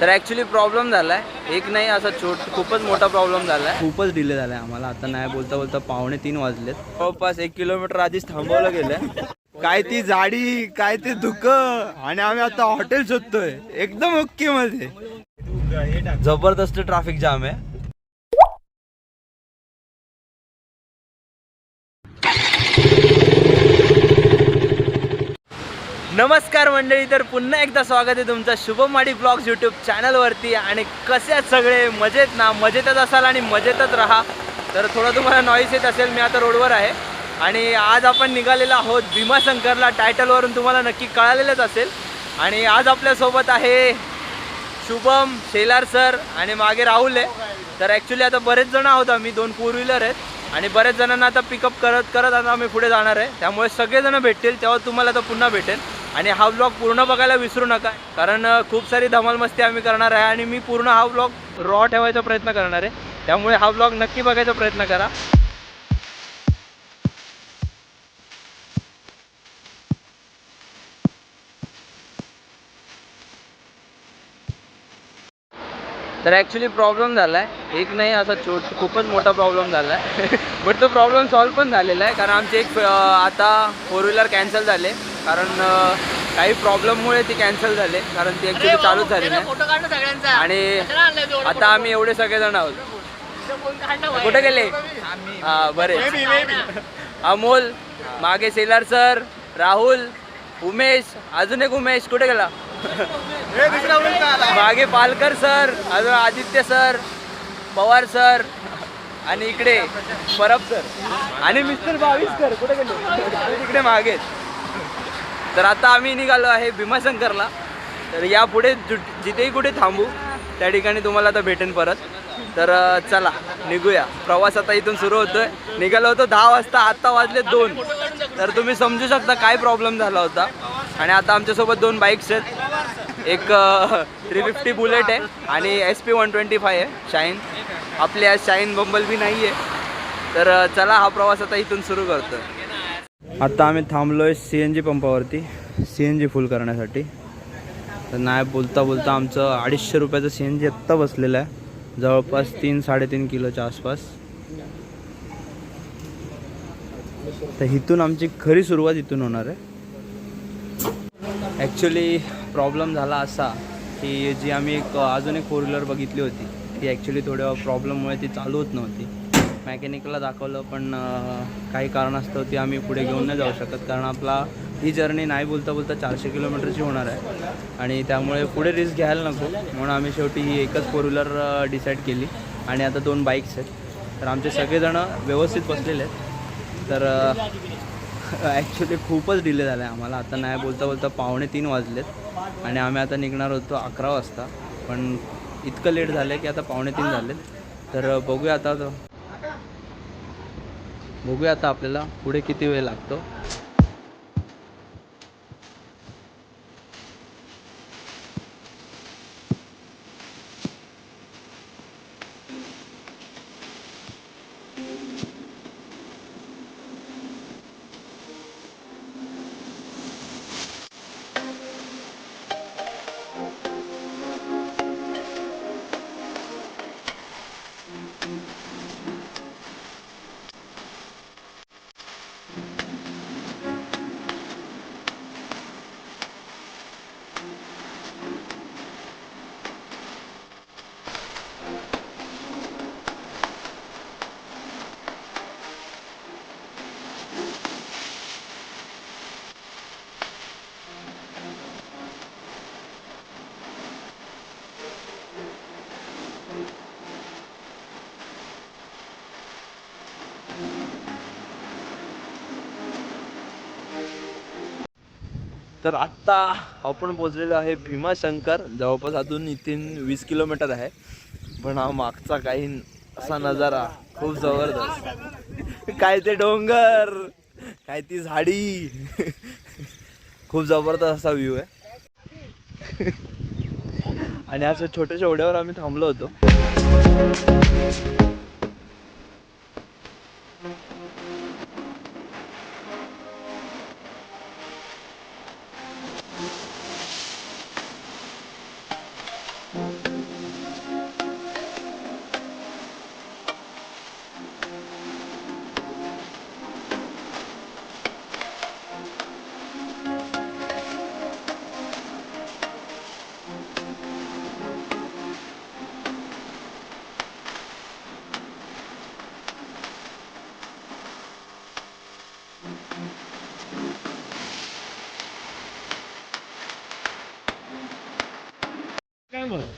तर actually problem झाला आहे एक नाही असा छोट खूपच मोठा प्रॉब्लेम झाला आहे खूपच डिले झाला आहे आम्हाला. आता नाही बोलता बोलता पावणे तीन वाजलेत. जवळपास एक किलोमीटर आधीच थांबवलं गेलं काय ती जाडी काय ते दुःख आणि आम्ही आता हॉटेल शोधतोय. एकदम ओके मध्ये. जबरदस्त ट्रॅफिक जाम आहे. नमस्कार मंडळी तर पुन्हा एकदा स्वागत आहे तुमचं शुभम माडी ब्लॉग्स यूट्यूब चॅनलवरती. आणि कसे आहेत सगळे? मजेत ना? मजेतच असाल आणि मजेतच राहा. तर थोडं तुम्हाला नॉईस येत असेल मी आता रोडवर आहे. आणि आज आपण निघालेलो आहोत भीमाशंकरला. टायटलवरून तुम्हाला नक्की कळालेलंच असेल. आणि आज आपल्यासोबत आहे शुभम शेलार सर आणि मागे राहुल आहे. तर ॲक्च्युली आता बरेच जण आहोत आम्ही दोन फोर व्हीलर आहेत. आणि बरेच जणांना आता पिकअप करत करत आता आम्ही पुढे जाणार आहे. त्यामुळे सगळेजण भेटतील तेव्हा तुम्हाला आता पुन्हा भेटेल. आणि हा ब्लॉग पूर्ण बघायला विसरू नका कारण खूप सारी धमाल मस्ती आम्ही करणार आहे आणि मी पूर्ण हा ब्लॉग रॉ ठेवायचा प्रयत्न करणार आहे. त्यामुळे हा ब्लॉग नक्की बघायचा प्रयत्न करा. तर ॲक्च्युली प्रॉब्लेम झाला आहे एक नाही असा छो खूपच मोठा प्रॉब्लेम झाला आहे बट तो प्रॉब्लेम सॉल्व पण झालेला आहे कारण आमचे एक आता फोर व्हीलर कॅन्सल झाले. कारण काही प्रॉब्लेममुळे ती कॅन्सल झाले. कारण ती ॲक्च्युली चालूच झाली नाही फोटो काढ सगळ्यांचा? आणि आता आम्ही एवढे सगळेजण आहोत. कुठे गेले? हा बरे. अमोल मागे सेलर सर राहुल उमेश अजून एक उमेश कुठे गेला? मागे पालकर सर अजून आदित्य सर पवार सर आणि इकडे परब सर. आणि मिस्टर बावीसकर कुठे गेले? तिकडे मागे. तर आता आम्ही निघालो आहे भीमाशंकरला. तर यापुढे जु- जिथेही कुठे थांबू त्या ठिकाणी तुम्हाला आता भेटेन परत. तर चला निघूया. प्रवास आता इथून सुरू होतोय. निघालो होतो दहा वाजता आत्ता वाजले दोन. तर तुम्ही समजू शकता काय प्रॉब्लेम झाला होता. आणि आता आमच्यासोबत दोन बाईक्स आहेत. एक थ्री फिफ्टी बुलेट आहे आणि S P one twenty five आहे शाईन आपली आज शाईन बंबल बी नाही आहे तर चला हा प्रवास आता इथून सुरू करतोय. आता आम्ही थांबलो आहे सी एन जी पंपावरती. सी एन जी फुल करण्यासाठी. तर नाही बोलता बोलता आमचं अडीचशे रुपयाचं सी एन जी आत्ता बसलेलं आहे. जवळपास तीन साडेतीन किलोच्या आसपास. तर इथून आमची खरी सुरुवात इथून होणार आहे. ॲक्च्युली प्रॉब्लेम झाला असा की जी आम्ही एक अजून एक फोर व्हीलर बघितली होती. ती ॲक्च्युली थोड्या प्रॉब्लेममुळे ती चालू होत नव्हती. मॅकॅनिकला दाखवलं पण काही काही कारणास्तव ती आम्ही पुढे घेऊन नाही जाऊ शकत. कारण आपला ही जर्नी नाही बोलता बोलता चारशे किलोमीटरची होणार आहे. आणि त्यामुळे पुढे रिस्क घ्यायला नको. म्हणून आम्ही शेवटी ही एकच फोर व्हीलर डिसाईड केली. आणि आता दोन बाईक्स आहेत. तर आमचे सगळेजणं व्यवस्थित बसलेले आहेत. तर ॲक्च्युली खूपच डिले झाला आहे आम्हाला. आता नाही बोलता बोलता पावणे तीन वाजलेत. आणि आम्ही आता निघणार होतो अकरा वाजता. पण इतकं लेट झालं आहे की आता पावणे तीन झालेत. तर बघूया आता बघूया आता आपल्याला पुढे किती वेळ लागतो. तर आत्ता आपण पोचलेलो आहे भीमाशंकर. जवळपास अजून इथून वीस किलोमीटर आहे. पण हा मागचा काही असा नजारा खूप जबरदस्त. काय ते डोंगर काय ती झाडी. खूप जबरदस्त असा व्ह्यू आहे. आणि असं छोट्याशा ओढ्यावर आम्ही थांबलो होतो.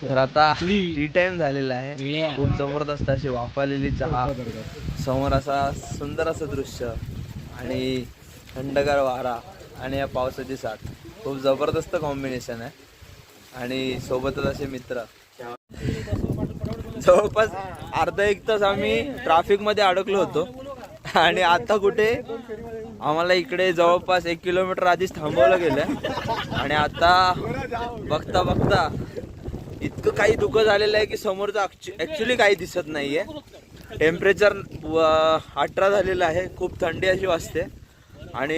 तर आता टी टाइम झालेला आहे. खूप जबरदस्त अशी वाफालेली चहा. समोर असा सुंदर असं दृश्य आणि थंडगार वारा आणि या पावसाची साथ. खूप जबरदस्त कॉम्बिनेशन आहे. आणि सोबतच असे मित्र. जवळपास अर्धा एक तास आम्ही ट्रॅफिकमध्ये अडकलो होतो. आणि आता कुठे? आम्हाला इकडे जवळपास एक किलोमीटर आधीच थांबवलं गेलं आणि आता बघता बघता इतकं काही दुःख झालेलं आहे की समोरचं ऍक्च्युली काही दिसत नाहीये. टेम्परेचर अठरा झालेलं आहे. खूप थंडी अशी वाजते. आणि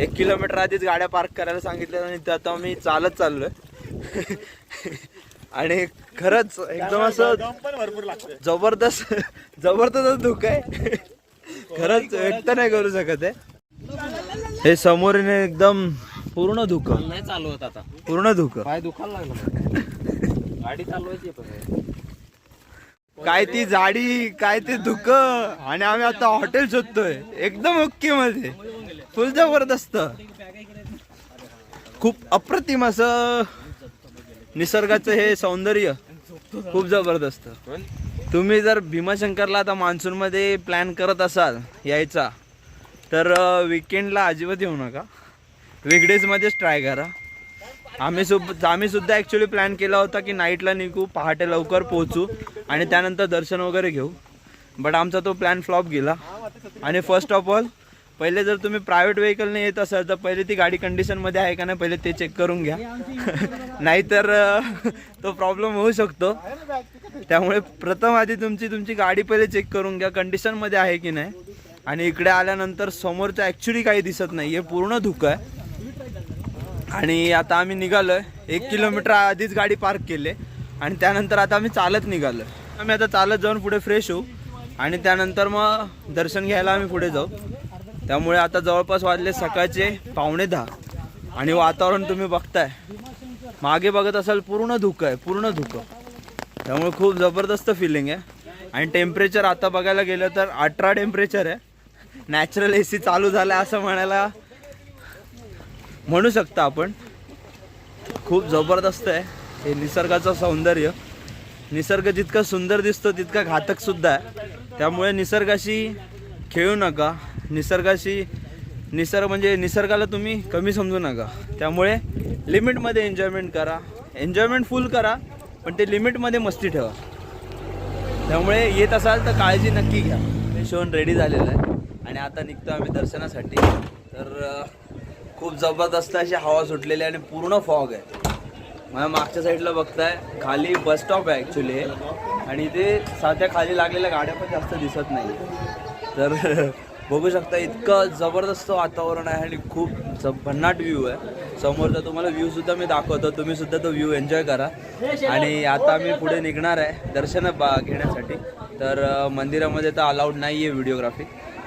एक किलोमीटर आधीच गाड्या पार्क करायला सांगितल्या आणि ते आता मी चालत चाललोय. आणि खरंच एकदम असं जबरदस्त जबरदस्त दुःख आहे. खरंच व्यक्त नाही करू शकत आहे. हे समोरील एकदम पूर्ण धुक नाही चालवत आता. पूर्ण धुक पाय दुखायला लागला गाडी चालवायची काय ती जाडी काय ते धुक. आणि आम्ही आता हॉटेल शोधतोय. एकदम ओके मध्ये. फुल जबरदस्त. खूप अप्रतिम असं निसर्गाचं हे सौंदर्य. खूप जबरदस्त. तुम्ही जर भीमाशंकरला आता मान्सून मध्ये प्लॅन करत असाल यायचा तर विकेंडला अजिबात येऊ नका. Weekdays मध्येच ट्राय करा. आम्ही सुब आम्ही सुद्धा ॲक्च्युली प्लॅन केला होता की नाईटला निघू पहाटे लवकर पोहोचू आणि त्यानंतर दर्शन वगैरे घेऊ. बट आमचा तो प्लॅन फ्लॉप गेला. आणि फर्स्ट ऑफ ऑल पहिले जर तुम्ही प्रायव्हेट व्हेकलने येत असाल तर पहिले ती गाडी कंडिशनमध्ये आहे का नाही पहिले ते चेक करून घ्या. नाहीतर तो प्रॉब्लेम होऊ शकतो. त्यामुळे प्रथम आधी तुमची तुमची गाडी पहिले चेक करून घ्या कंडिशनमध्ये आहे की नाही. आणि इकडे आल्यानंतर समोरचं ॲक्च्युली काही दिसत नाही आहे पूर्ण धुकं आहे. आणि आता आम्ही निघालो आहे एक किलोमीटर आधीच गाडी पार्क केली. आणि त्यानंतर आता आम्ही चालत निघालो आम्ही आता चालत जाऊन पुढे फ्रेश होऊ. आणि त्यानंतर मग दर्शन घ्यायला आम्ही पुढे जाऊ. त्यामुळे आता जवळपास वाजले सकाळचे पावणे दहा. आणि वातावरण तुम्ही बघताय. मागे बघत असाल पूर्ण धुकं आहे पूर्ण धुकं. त्यामुळे खूप जबरदस्त फिलिंग आहे. आणि टेम्परेचर आता बघायला गेलं तर अठरा टेम्परेचर आहे. नॅचरल ए सी चालू झाला असं म्हणायला म्हणू शकता आपण खूप जबरदस्त आहे. हे निसर्गाचं सौंदर्य. निसर्ग जितका सुंदर दिसतो तितका घातकसुद्धा आहे. त्यामुळे निसर्गाशी खेळू नका. निसर्गाशी निसर्ग म्हणजे निसर्गाला तुम्ही कमी समजू नका. त्यामुळे लिमिटमध्ये एन्जॉयमेंट करा. एन्जॉयमेंट फुल करा पण ते लिमिटमध्ये मस्ती ठेवा. त्यामुळे येत असाल तर काळजी नक्की घ्या. हे शोन रेडी झालेलं आहे. आणि आता निघतो आम्ही दर्शनासाठी. तर खूप जबरदस्त अशी हवा सुटलेली आहे आणि पूर्ण फॉग आहे. माझ्या मागच्या साईडला बघताय खाली बस स्टॉप आहे ॲक्च्युली आणि इथे साध्या खाली लागलेल्या गाड्या पण जास्त दिसत नाही तर बघू शकता इतकं जबरदस्त वातावरण आहे आणि खूप भन्नाट व्ह्यू आहे. समोरचा तुम्हाला व्ह्यूसुद्धा मी दाखवतो. तुम्ही सुद्धा तो व्ह्यू एन्जॉय करा. आणि आता मी पुढे निघणार आहे दर्शन बा घेण्यासाठी. तर मंदिरामध्ये तर अलाउड नाही आहे व्हिडिओग्राफी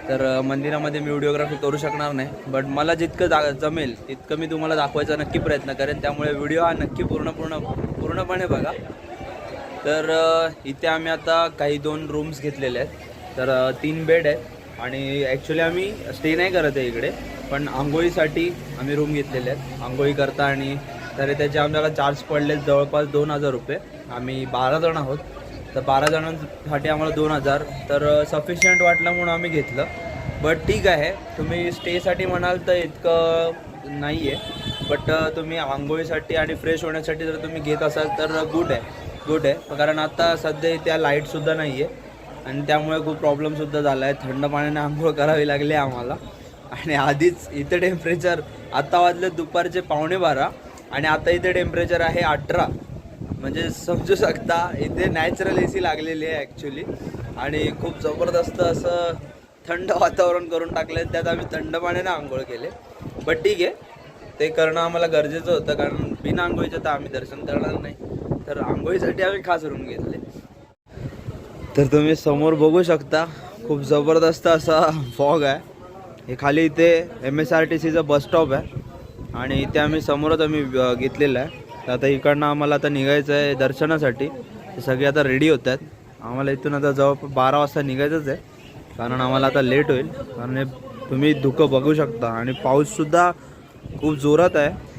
तर मंदिरामध्ये मी व्हिडिओग्राफी करू शकणार नाही. बट मला जितकं जा जमेल तितकं मी तुम्हाला दाखवायचा नक्की प्रयत्न करेन. त्यामुळे व्हिडिओ हा नक्की पूर्ण पूर्ण पूर्णपणे बघा. तर इथे आम्ही आता काही दोन रूम्स घेतलेले आहेत. तर तीन बेड आहेत. आणि ॲक्च्युली आम्ही स्टे नाही करत आहे इकडे. पण आंघोळीसाठी आम्ही रूम घेतलेले आहेत. आंघोळी करता आणि तरी त्याचे आम्हाला चार्ज पडले जवळपास दोन हजार रुपये. आम्ही बारा जण आहोत. तर बारा जणांसाठी आम्हाला दोन हजार. तर सफिशियंट वाटलं म्हणून आम्ही घेतलं. बट ठीक आहे. तुम्ही स्टेसाठी म्हणाल तर इतकं नाही आहे बट तुम्ही आंघोळीसाठी आणि फ्रेश होण्यासाठी जर तुम्ही घेत असाल तर गुड आहे. गुड आहे. कारण आता सध्या त्या लाईटसुद्धा नाही आहे आणि त्यामुळे खूप प्रॉब्लेमसुद्धा झाला आहे थंड पाण्याने आंघोळ करावी लागली आहे आम्हाला. आणि आधीच इथे टेम्परेचर आत्ता वाजले दुपारचे पावणे बारा. आणि आता इथे टेम्परेचर आहे अठरा. म्हणजे समजू शकता इथे नॅचरल ए सी लागलेली आहे ॲक्च्युली आणि खूप जबरदस्त असं थंड वातावरण करून टाकलं त्यात आम्ही थंड पाण्याने आंघोळ केले. बट ठीक आहे. ते करणं आम्हाला गरजेचं होतं. कारण बिना आंघोळीचं तर आम्ही दर्शन करणार नाही. तर आंघोळीसाठी आम्ही खास रूम घेतले. तर तुम्ही समोर बघू शकता खूप जबरदस्त असा फॉग आहे. हे खाली इथे एम एस आर टी सीचं बस स्टॉप आहे. आणि इथे आम्ही समोरच आम्ही घेतलेलं आहे. तर आता इकडनं आम्हाला आता निघायचं आहे दर्शनासाठी. सगळे आता रेडी होत आहेत. आम्हाला इथून आता जवळपास बारा वाजता निघायचंच आहे. कारण आम्हाला आता लेट होईल. कारण हे तुम्ही धुकं बघू शकता. आणि पाऊससुद्धा खूप जोरात आहे.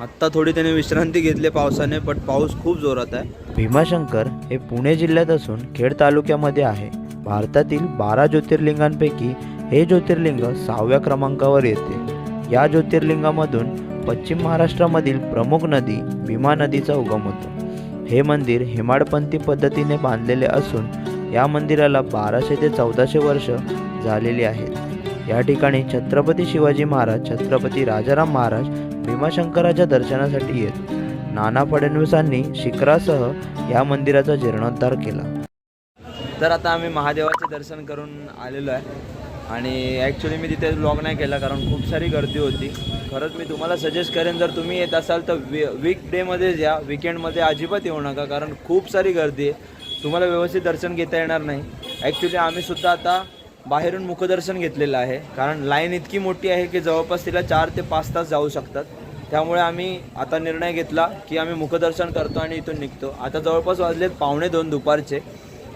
आत्ता थोडी त्याने विश्रांती घेतली पावसाने पण पाऊस खूप जोरात आहे. भीमाशंकर हे पुणे जिल्ह्यात असून खेड तालुक्यामध्ये आहे. भारतातील बारा ज्योतिर्लिंगांपैकी हे ज्योतिर्लिंग सहाव्या क्रमांकावर येते. या ज्योतिर्लिंगामधून पश्चिम महाराष्ट्रामधील प्रमुख नदी भीमा नदीचा उगम होतो. हे मंदिर हेमाडपंथी पद्धतीने बांधलेले असून या मंदिराला बाराशे ते चौदाशे वर्ष झालेली आहेत. या ठिकाणी छत्रपती शिवाजी महाराज छत्रपती राजाराम महाराज भीमाशंकराच्या दर्शनासाठी येत. नाना फडणवीसांनी शिखरासह या मंदिराचा जीर्णोद्धार केला. तर आता आम्ही महादेवाचे दर्शन करून आलेलो आहे. आणि ॲक्च्युली मी तिथे ब्लॉग नाही केला कारण खूप सारी गर्दी होती. खरंच मी तुम्हाला सजेस्ट करेन जर तुम्ही येत असाल तर वी वीक डेमध्येच या. विकेंडमध्ये अजिबात येऊ नका कारण खूप सारी गर्दी आहे. तुम्हाला व्यवस्थित दर्शन घेता येणार नाही. ॲक्च्युली आम्हीसुद्धा आता बाहेरून मुखदर्शन घेतलेलं आहे. कारण लाईन इतकी मोठी आहे की जवळपास तिला चार ते पाच तास जाऊ शकतात. त्यामुळे आम्ही आता निर्णय घेतला की आम्ही मुखदर्शन करतो आणि इथून निघतो. आता जवळपास वाजलेत पावणे दोन दुपारचे.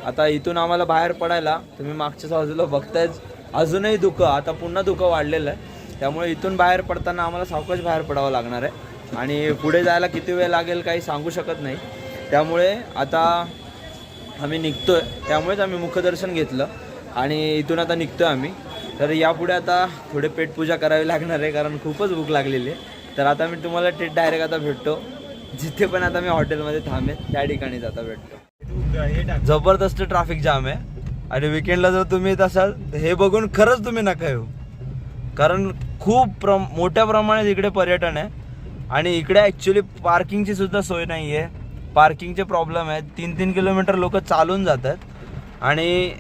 आता इथून आम्हाला बाहेर पडायला तुम्ही मागच्या बाजूला बघतायच अजूनही धुकं आता पुन्हा धुकं वाढलेलं आहे. त्यामुळे इथून बाहेर पडताना आम्हाला सावकाश बाहेर पडावं लागणार आहे. आणि पुढे जायला किती वेळ लागेल काही सांगू शकत नाही. त्यामुळे आता आम्ही निघतोय. त्यामुळेच आम्ही मुखदर्शन घेतलं. आणि इथून आता निघतोय आम्ही. तर यापुढे आता थोडे पेटपूजा करावी लागणार आहे कारण खूपच भूक लागलेली आहे. तर आता मी तुम्हाला टेट डायरेक्ट आता भेटतो. जिथे पण आता मी हॉटेलमध्ये थांबेन त्या ठिकाणीच आता भेटतो. जबरदस्त ट्रॅफिक जाम आहे. आणि विकेंडला जर तुम्ही येत असाल तर हे बघून खरंच तुम्ही नका येऊ. कारण खूप प्र मोठ्या प्रमाणात इकडे पर्यटन आहे. आणि इकडे ॲक्च्युली पार्किंगची सुद्धा सोय नाही आहे पार्किंगचे प्रॉब्लेम आहेत. तीन तीन किलोमीटर लोक चालून जातात. आणि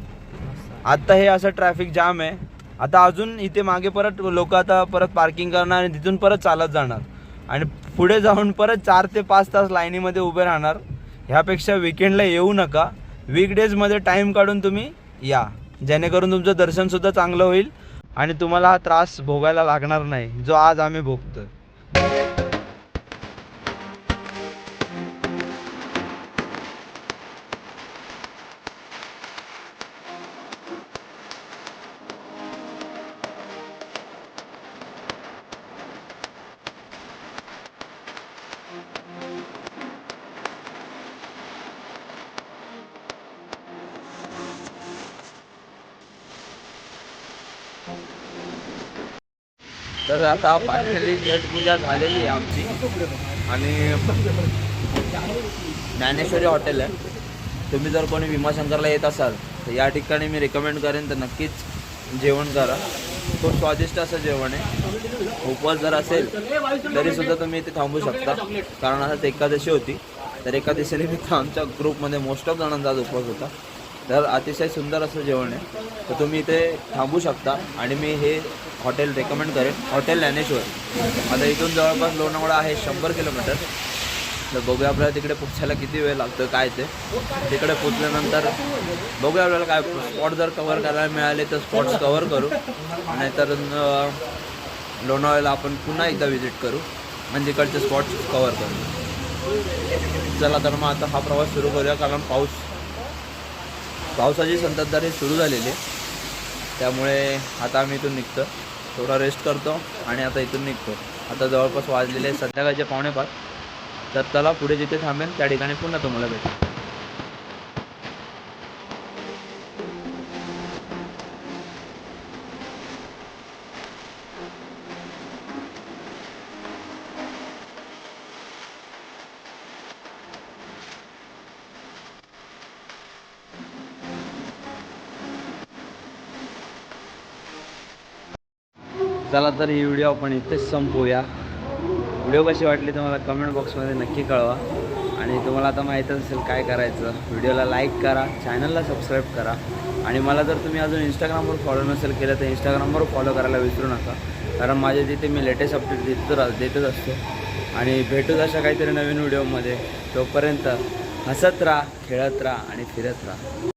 आत्ता हे असं ट्रॅफिक जाम आहे. आता अजून इथे मागे परत लोक आता परत पार्किंग करणार आणि तिथून परत चालत जाणार. आणि पुढे जाऊन परत चार ते पाच तास लाईनीमध्ये उभे राहणार. ह्यापेक्षा विकेंडला येऊ नका. वीकडेजमध्ये टाईम काढून तुम्ही या. जेणेकरून तुमचं दर्शनसुद्धा चांगलं होईल आणि तुम्हाला हा त्रास भोगायला लागणार नाही जो आज आम्ही भोगतोय. तर आता फायनली छठ पूजा झालेली आहे आमची. आणि ज्ञानेश्वरी हॉटेल आहे. तुम्ही जर कोणी भीमाशंकरला येत असाल तर या ठिकाणी मी रेकमेंड करेन तर नक्कीच जेवण करा. खूप स्वादिष्ट असं जेवण आहे. उपवास जर असेल तरीसुद्धा तुम्ही इथे थांबू शकता. कारण आता एकादशी होती. तर एकादशीने मी आमच्या ग्रुपमध्ये मोस्ट ऑफ जणांचा आज उपवास होता. तर अतिशय सुंदर असं जेवण आहे. तर तुम्ही इथे थांबू शकता आणि मी हे हॉटेल रेकमेंड करेन. हॉटेल ज्ञानेश्वर. आता इथून जवळपास लोणावळा आहे शंभर किलोमीटर. तर बघूया आपल्याला तिकडे पोचायला किती वेळ लागतो काय ते. तिकडे पोचल्यानंतर बघूया आपल्याला काय स्पॉट जर कवर करायला मिळाले तर स्पॉट्स कवर करू. नाहीतर लोणावळ्याला आपण पुन्हा एकदा व्हिजिट करू. म्हणजे तिकडचे स्पॉट्स कवर करू. चला तर मग आता हा प्रवास सुरू करूया कारण पाऊस पावसाची संततधारी सुरू झालेली आहे. त्यामुळे आता आम्ही इथून निघतो. थोडा रेस्ट करतो आणि आता इथून निघतो. आता जवळपास वाजलेले संध्याकाळचे पावणे पाच. तर त्याला पुढे जिथे थांबेल त्या ठिकाणी पुन्हा तुम्हाला भेटेल. चला तर ही व्हिडिओ आपण इथेच संपवूया व्हिडिओ कशी वाटली तुम्हाला कमेंट बॉक्समध्ये नक्की कळवा. आणि तुम्हाला आता माहीत असेल काय करायचं. व्हिडिओला लाईक करा चॅनलला सबस्क्राईब करा. आणि मला जर तुम्ही अजून इंस्टाग्रामवर फॉलो नसेल केलं तर इंस्टाग्रामवर फॉलो करायला विसरू नका. कारण माझे तिथे मी लेटेस्ट अपडेट देत रा देतच असतो. आणि भेटूच अशा काहीतरी नवीन व्हिडिओमध्ये तोपर्यंत हसत राहा खेळत राहा आणि फिरत राहा.